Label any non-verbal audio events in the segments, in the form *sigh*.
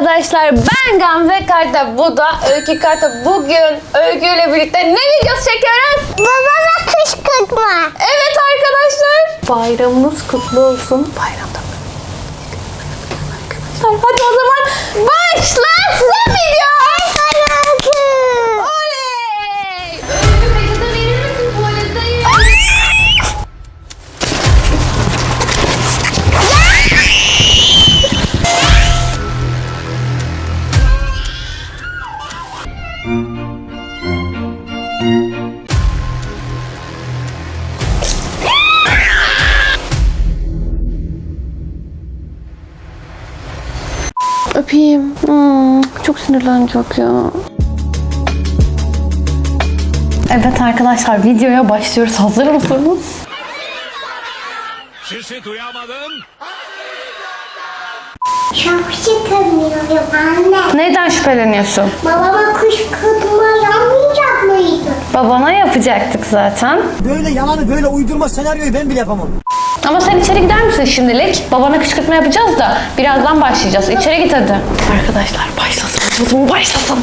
arkadaşlar ben Gamze Karta bu da Öykü Karta. Bugün Öykü ile birlikte ne videosu çekiyoruz? Babama kışkırtma. Evet arkadaşlar. Bayramınız kutlu olsun. Bayramda. Arkadaşlar hadi o zaman başlasın video sinirlenecek ya. Evet arkadaşlar videoya başlıyoruz. Hazır mısınız? Sesi duyamadım. Çok şıkırmıyorum anne. Neyden şüpheleniyorsun? Babama kışkırtma yapmayacak mıydı? Babana yapacaktık zaten. Böyle yalanı böyle uydurma senaryoyu ben bile yapamam. Ama sen içeri gider misin şimdilik? Babana kışkırtma yapacağız da birazdan başlayacağız. İçeri git hadi. Arkadaşlar başlasın. Başlasın. Başlasın.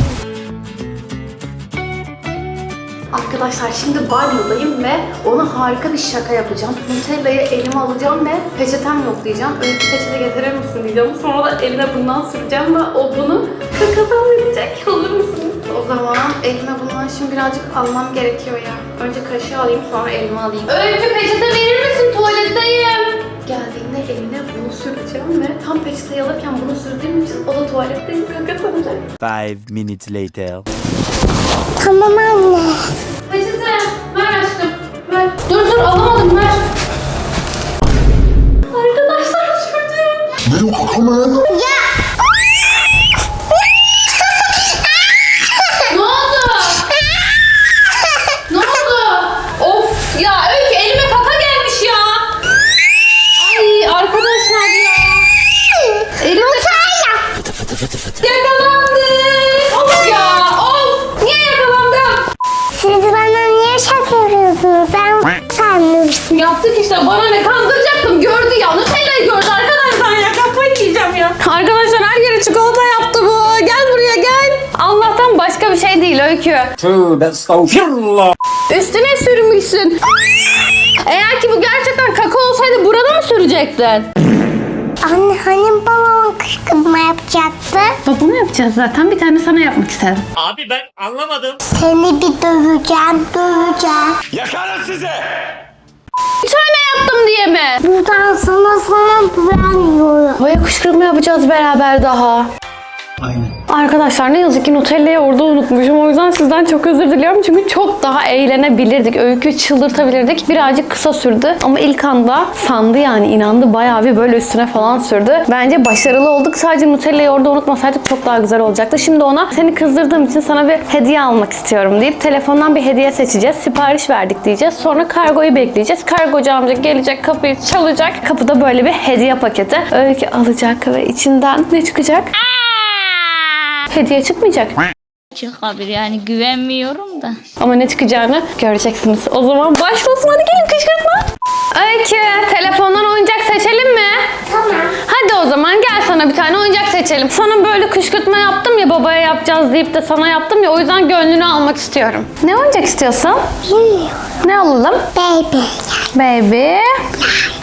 Arkadaşlar şimdi banyodayım ve ona harika bir şaka yapacağım. Nutella'yı elime alacağım ve peçetem yok diyeceğim. Öykü peçete getirir misin diyeceğim. Sonra da eline bundan süreceğim ve o bunu kakadan edecek. Hazır mısınız? O zaman elime bundan şimdi birazcık almam gerekiyor ya. Önce kaşığı alayım sonra elime alayım. Öykü peçete verir? Tuvaletteyim. Geldiğinde eline bunu süreceğim ve tam peçeteyi alırken bunu sürdüğüm için o da tuvaletteyim kaka sanacak. Five minutes later. Tamam anne. Peçete ver aşkım. Ver. Dur dur alamadım ver. Arkadaşlar sürdüm. Ne çikolata yaptı bu gel buraya gel. Allah'tan başka bir şey değil Öykü. Tövbe estağfirullah. Üstüne sürmüşsün. Eğer ki bu gerçekten kaka olsaydı burada mı sürecektin? Anne hani babama kışkırtma yapacaktı? Babama yapacağız zaten bir tane sana yapmak istedim. Abi ben anlamadım. Seni bir döveceğim, döveceğim. Yakarım size. Bir tane yaptım diye mi? Havaya kışkırtma yapacağız beraber daha. Aynen. Arkadaşlar ne yazık ki Nutella'yı orada unutmuşum. O yüzden sizden çok özür diliyorum. Çünkü çok daha eğlenebilirdik. Öykü çıldırtabilirdik. Birazcık kısa sürdü. Ama ilk anda sandı yani inandı. Bayağı bir böyle üstüne falan sürdü. Bence başarılı olduk. Sadece Nutella'yı orada unutmasaydık çok daha güzel olacaktı. Şimdi ona seni kızdırdığım için sana bir hediye almak istiyorum deyip telefondan bir hediye seçeceğiz. Sipariş verdik diyeceğiz. Sonra kargoyu bekleyeceğiz. Kargocu amca gelecek kapıyı çalacak. Kapıda böyle bir hediye paketi. Öykü alacak ve içinden ne çıkacak? Hediye çıkmayacak. çıkabilir yani güvenmiyorum da. Ama ne çıkacağını göreceksiniz. O zaman başlasın hadi gelin kışkırtma. Öykü telefondan oyuncak seçelim mi? Tamam. Hadi o zaman gel sana bir tane oyuncak seçelim. Sana böyle kışkırtma yaptım ya babaya yapacağız deyip de sana yaptım ya o yüzden gönlünü almak istiyorum. Ne oyuncak istiyorsun? Bilmiyorum. Ne alalım? Baby. Baby.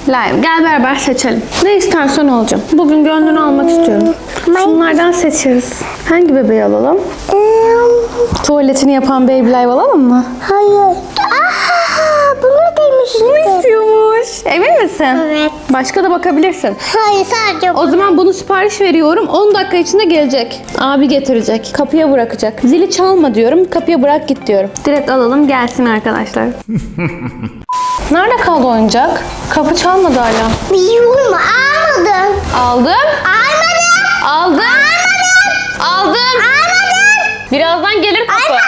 Lime. Gel beraber seçelim. Ne istersen alacağım. Bugün gönlünü almak istiyorum. Şunlardan seçeriz. Hangi bebeği alalım? Tuvaletini yapan Live alalım mı? hayır. Aa, bunu demiştim. İstiyormuş. Emin misin? Evet. Başka da bakabilirsin. Hayır sadece. O zaman bunu sipariş veriyorum. 10 dakika içinde gelecek. Abi getirecek. Kapıya bırakacak. Zili çalma diyorum. Kapıya bırak git diyorum. Direkt alalım gelsin arkadaşlar. *laughs* Nerede kaldı oyuncak? Kapı çalmadı hala. Biliyorum almadım. Aldım. Almadım. Aldım. Aldım. Almadım. Birazdan gelir kapı.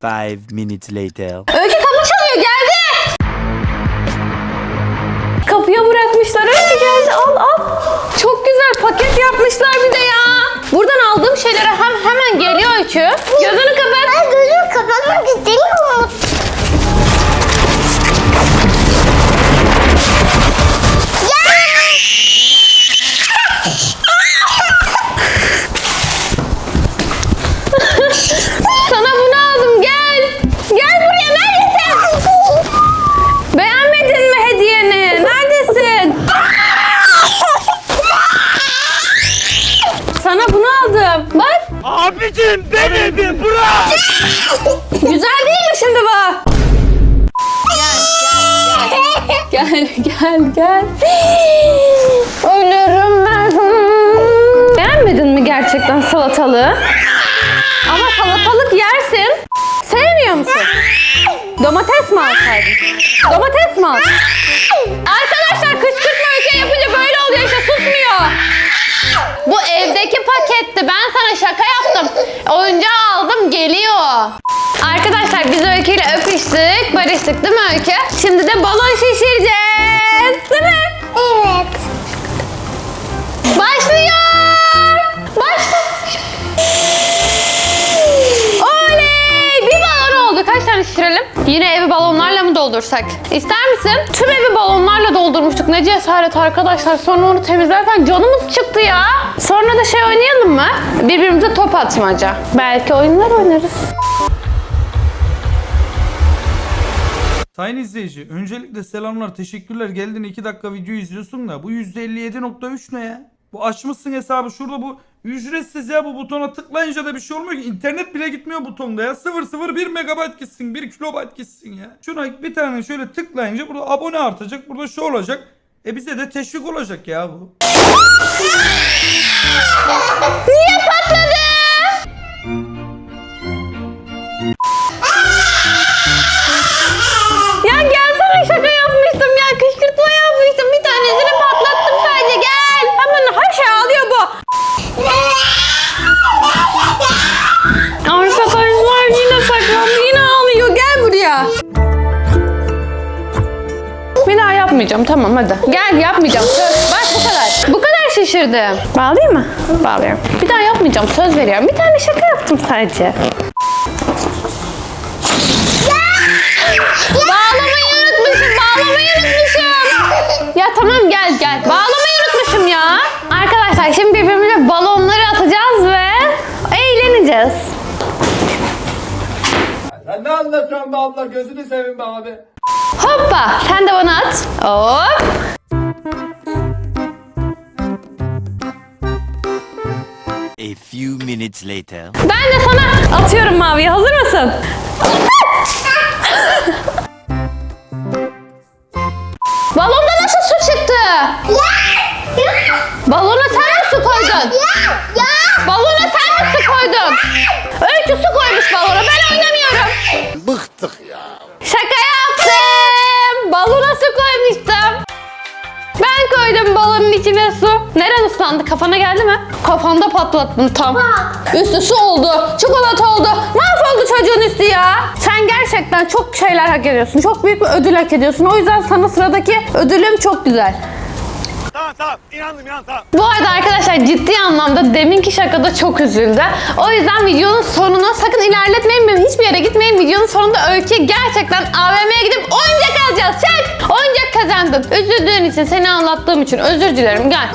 Five minutes later. Öykü kapı çalıyor geldi. Kapıya bırakmışlar. Öykü geldi al al. Çok güzel paket yapmışlar bir de ya. Buradan aldığım şeylere hem hemen geliyor Öykü. Abicim beni bir bırak. Güzel değil mi şimdi bu? Gel gel gel. Ölürüm ben. Beğenmedin mi gerçekten salatalığı? Ama salatalık yersin. Sevmiyor musun? Domates mi alsaydın? Domates mi alsaydın? Arkadaşlar kışkırtma öykü yapınca böyle oluyor işte susmuyor. Bu evdeki paketti. Ben sana şaka yaptım. Oyuncağı aldım geliyor. Arkadaşlar biz Öykü ile öpüştük, barıştık değil mi Öykü? Şimdi de balon şişireceğiz. Doldursak? İster misin? Tüm evi balonlarla doldurmuştuk. Ne cesaret arkadaşlar. Sonra onu temizlerken canımız çıktı ya. Sonra da şey oynayalım mı? Birbirimize top atmaca. Belki oyunlar oynarız. Sayın izleyici, öncelikle selamlar, teşekkürler. Geldin 2 dakika video izliyorsun da bu %57.3 ne ya? Bu açmışsın hesabı şurada bu ücretsiz ya bu butona tıklayınca da bir şey olmuyor ki. İnternet bile gitmiyor butonda ya. 001 megabayt gitsin, 1 kilobayt gitsin ya. Şuna bir tane şöyle tıklayınca burada abone artacak, burada şu olacak. E bize de teşvik olacak ya bu. Niye patladı? Yapmayacağım. Tamam hadi. Gel yapmayacağım. Söz. Bak bu kadar. Bu kadar şişirdim. Bağlayayım mı? Bağlıyorum. Bir daha yapmayacağım. Söz veriyorum. Bir tane şaka yaptım sadece. Bağlamayı unutmuşum. Bağlamayı unutmuşum. Ya tamam gel gel. Bağlamayı unutmuşum ya. Arkadaşlar şimdi birbirimize balonları atacağız ve eğleneceğiz. Sen ne anlatıyorsun be abla gözünü seveyim be abi. Hoppa sen de bana at. Hop. A few minutes later. Ben de sana atıyorum maviyi. Hazır mısın? Balonda nasıl su çıktı? Balona sen mi su koydun? Balona sen mi su koydun? Öykü su koymuş balona. İçine su. Neren ıslandı? Kafana geldi mi? Kafanda patlattın tam. Üstü su oldu. Çikolata oldu. Mahvoldu çocuğun üstü ya. Sen gerçekten çok şeyler hak ediyorsun. Çok büyük bir ödül hak ediyorsun. O yüzden sana sıradaki ödülüm çok güzel. Tamam tamam inandım inandım tamam. Bu arada arkadaşlar ciddi anlamda deminki şakada çok üzüldü. O yüzden videonun sonuna sakın ilerletmeyin hiçbir yere gitmeyin. Videonun sonunda Öykü gerçekten AVM'ye gidip oyuncak alacağız. Çek! Oyuncak kazandın. Üzüldüğün için, seni anlattığım için özür dilerim. Gel.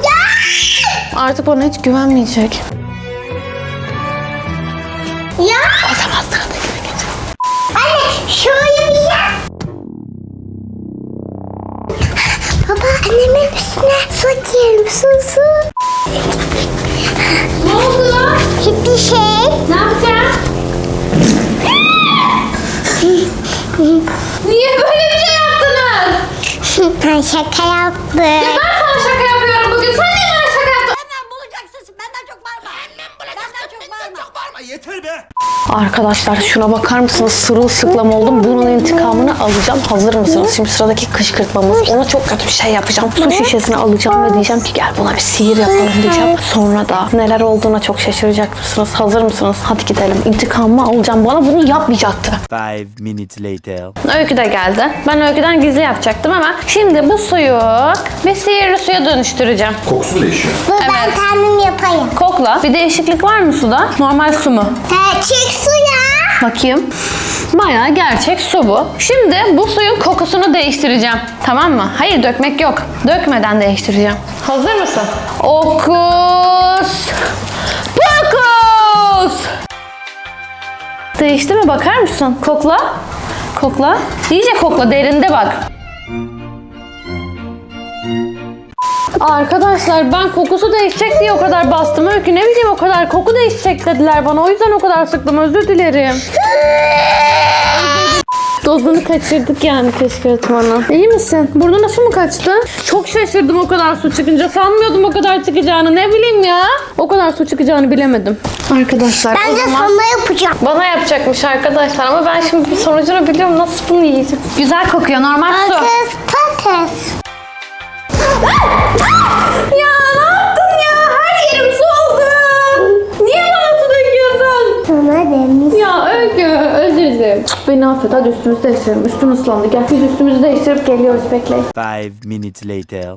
Artık bana hiç güvenmeyecek. Ya. O zaman sıradakine geç. Anne şöyle bir. Baba annemin üstüne su diyelim su su. Ne oldu? Hiçbir şey. Ne yapacağız? Ben şaka yaptım. Ben sana şaka yapıyorum bugün. Sen niye bana şaka yaptın? Yeter be. Arkadaşlar şuna bakar mısınız? Sırılsıklam oldum. Bunun intikamını alacağım. Hazır mısınız? Şimdi sıradaki kışkırtmamız. Ona çok kötü bir şey yapacağım. Su şişesini alacağım ve diyeceğim ki gel buna bir sihir yapalım diyeceğim. Sonra da neler olduğuna çok şaşıracak mısınız? Hazır mısınız? Hadi gidelim. İntikamımı alacağım. Bana bunu yapmayacaktı. Five minutes later. Öykü de geldi. Ben öyküden gizli yapacaktım ama şimdi bu suyu bir sihirli suya dönüştüreceğim. Kokusu değişiyor. Bu ben kendim yapayım. Kokla. Bir değişiklik var mı suda? Normal su mu? Su ya. Bakayım. Bayağı gerçek su bu. Şimdi bu suyun kokusunu değiştireceğim. Tamam mı? Hayır dökmek yok. Dökmeden değiştireceğim. Hazır mısın? Okus. Pokus. Değişti mi? Bakar mısın? Kokla. Kokla. İyice kokla. Derinde bak. Arkadaşlar ben kokusu değişecek diye o kadar bastım. Öykü ne bileyim o kadar koku değişecek dediler bana. O yüzden o kadar sıktım. Özür dilerim. Dozunu kaçırdık yani kışkırtmanın. İyi misin? Burnu nasıl mı kaçtı? Çok şaşırdım o kadar su çıkınca. Sanmıyordum o kadar çıkacağını. Ne bileyim ya. O kadar su çıkacağını bilemedim. Arkadaşlar Ben o de zaman... sana yapacağım. Bana yapacakmış arkadaşlar ama ben şimdi sonucunu biliyorum. Nasıl bunu yiyeceğim? Güzel kokuyor normal su. Patates patates. Ya ne yaptın ya? Her yerim su oldu. Niye bana su döküyorsun? Sana demiş. Ya Öykü özür dilerim. Beni affet hadi üstümüzü değiştirelim. Üstüm ıslandı. Gel biz üstümüzü değiştirip geliyoruz bekleyin. Five minutes later.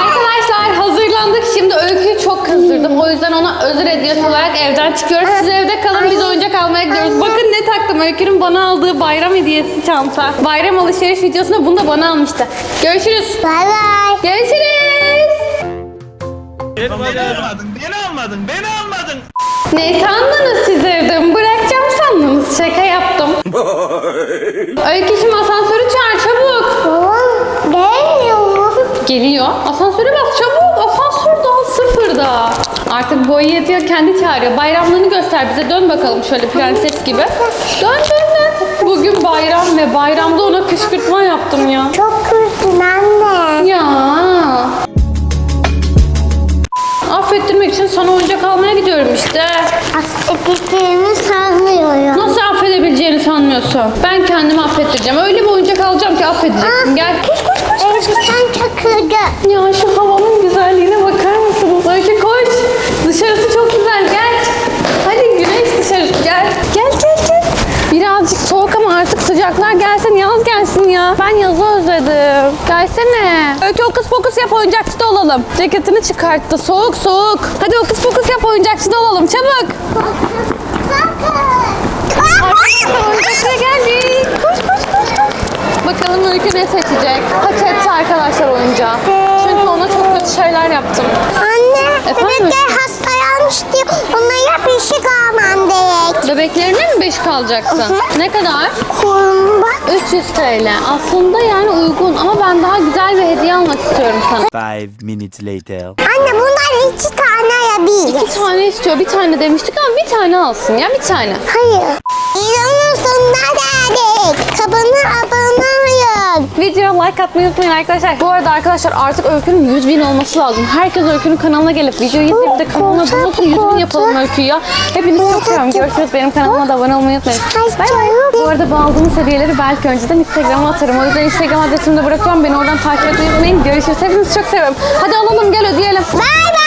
Arkadaşlar hazırlandık. Şimdi Öykü'yü çok kızdırdım. O yüzden ona özür hediyesi olarak evden çıkıyoruz. Siz evde kalın biz oyuncak almaya gidiyoruz. Bakın ne taktım. Öykü'nün bana aldığı bayram hediyesi çanta. Bayram alışveriş videosunda bunu da bana almıştı. Görüşürüz. Bay bay. Görüşürüz. Beni almadın, beni almadın, beni almadın. Ne sandınız siz evde? Bırakacağım sandınız. Şaka yaptım. Öykü şimdi asansörü çağır çabuk. Babam gelmiyor? Geliyor. Asansöre bas çabuk. Asansör. Artık yetiyor kendi çağırıyor. Bayramlarını göster bize. Dön bakalım şöyle prenses gibi. Dön dön dön. Bugün bayram ve bayramda ona kışkırtma yaptım ya. Çok kızdın anne. Ya. Affettirmek için sana oyuncak almaya gidiyorum işte. Affettiklerimi sanmıyorum. Nasıl affedebileceğini sanmıyorsun? Ben kendimi affettireceğim. Öyle bir oyuncak alacağım ki affedeceksin. Gel. Koş koş koş. Öykü sen takıldı. Ya şu havanın güzelliğine bakar mısınız? Öykü koş. Dışarısı çok güzel. Gel. Hadi güneş dışarısı gel. Gel gel gel. Birazcık soğuk ama artık sıcaklar gelsin. Yaz gelsin ya. Ben yazı özledim. Gelsene. Öykü okus pokus yap oyuncakçıda olalım. Ceketini çıkarttı. Soğuk soğuk. Hadi okus pokus yap oyuncakçıda olalım. Çabuk. Arkadaşlar oyuncakçıya geldik. Koş koş koş koş. Bakalım Öykü ne seçecek? Hak etti arkadaşlar oyuncağı. Çünkü ona çok kötü şeyler yaptım. Anne, Efendim? bebekler hastalanmış diye onlara bir şey almam gerek. Bebeklerine mi beş kalacaksın? Ne kadar? Kurum bak. 300 TL. Aslında yani uygun ama ben daha güzel bir hediye almak istiyorum sana. Five minutes later. Anne bunlar iki tane Bir yapabiliriz. tane istiyor. Bir tane demiştik ama bir tane alsın ya bir tane. Hayır. İran'ın sonuna geldik. Kabına abone Videoya like atmayı unutmayın arkadaşlar. Bu arada arkadaşlar artık Öykü'nün 100 bin olması lazım. Herkes Öykü'nün kanalına gelip videoyu izleyip de kanalına olsun. 100 bin yapalım Öykü'yü ya. Hepinizi çok seviyorum. Görüşürüz. Benim kanalıma da abone olmayı unutmayın. Bay bay. Bu arada bu aldığımız hediyeleri belki önceden Instagram'a atarım. O yüzden Instagram adresimi de bırakıyorum. Beni oradan takip etmeyi unutmayın. Görüşürüz. Hepinizi çok seviyorum. Hadi alalım gel ödeyelim. Bay bay.